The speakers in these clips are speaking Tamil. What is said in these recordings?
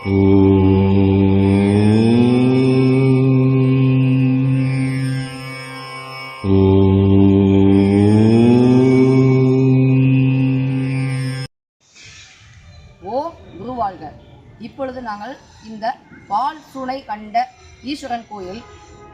ஓ குருவாழ்க. இப்பொழுது நாங்கள் இந்த பால் சுனை கண்ட ஈஸ்வரன் கோயில்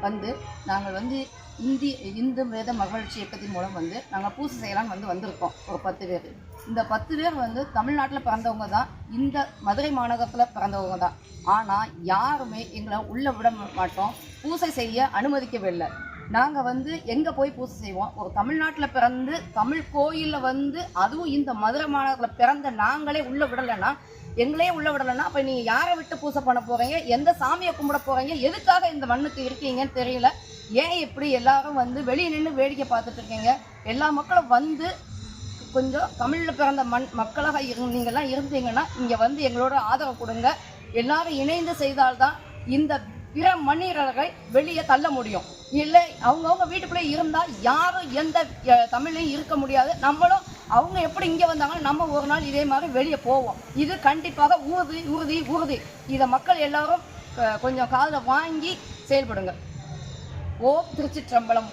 வந்து நாங்கள் வந்து இந்தி இந்து வேத மகிழ்ச்சி இயக்கத்தின் மூலம் வந்து நாங்கள் பூசை செய்யலாம்னு வந்து வந்திருக்கோம் ஒரு பத்து பேர். இந்த பத்து பேர் வந்து தமிழ்நாட்டில் பிறந்தவங்க தான் இந்த மதுரை மாநகரத்தில் பிறந்தவங்க தான். ஆனால் யாருமே எங்களை உள்ளே விட மாட்டோம் பூசை செய்ய அனுமதிக்கவில்லை நாங்கள் வந்து எங்கே போய் பூஜை செய்வோம்? ஒரு தமிழ்நாட்டில் பிறந்து தமிழ் கோயிலில் வந்து அதுவும் இந்த மதுரை மாநகரத்தில் பிறந்த நாங்களே உள்ளே விடலைன்னா எங்களே உள்ளே விடலைன்னா அப்போ நீங்கள் யாரை விட்டு பூஜை பண்ண போகிறீங்க எந்த சாமியை கும்பிட போகிறீங்க எதுக்காக இந்த மண்ணுக்கு இருக்கீங்கன்னு தெரியல. ஏன் இப்படி எல்லாரும் வந்து வெளியே நின்று வேடிக்கை பார்த்துட்டு இருக்கீங்க? எல்லா மக்களும் வந்து கொஞ்சம் தமிழில் பிறந்த மண் மக்களாக இரு நீங்கள்லாம் இருந்தீங்கன்னா இங்கே வந்து எங்களோட ஆதரவு கொடுங்க. எல்லாரும் இணைந்து செய்தால்தான் இந்த பிற மனிதர்களை வெளியே தள்ள முடியும். இல்லை அவங்கவுங்க வீட்டுக்குள்ளே இருந்தால் யாரும் எந்த தமிழ்லையும் இருக்க முடியாது. நம்மளும் அவங்க எப்படி இங்கே வந்தாங்கன்னா நம்ம ஒரு நாள் இதே மாதிரி வெளியே போவோம். இது கண்டிப்பாக உறுதி உறுதி உறுதி இதை மக்கள் எல்லாரும் கொஞ்சம் காதில் வாங்கி செயல்படுங்க ஓ திருச்சிற்றம்பலம்.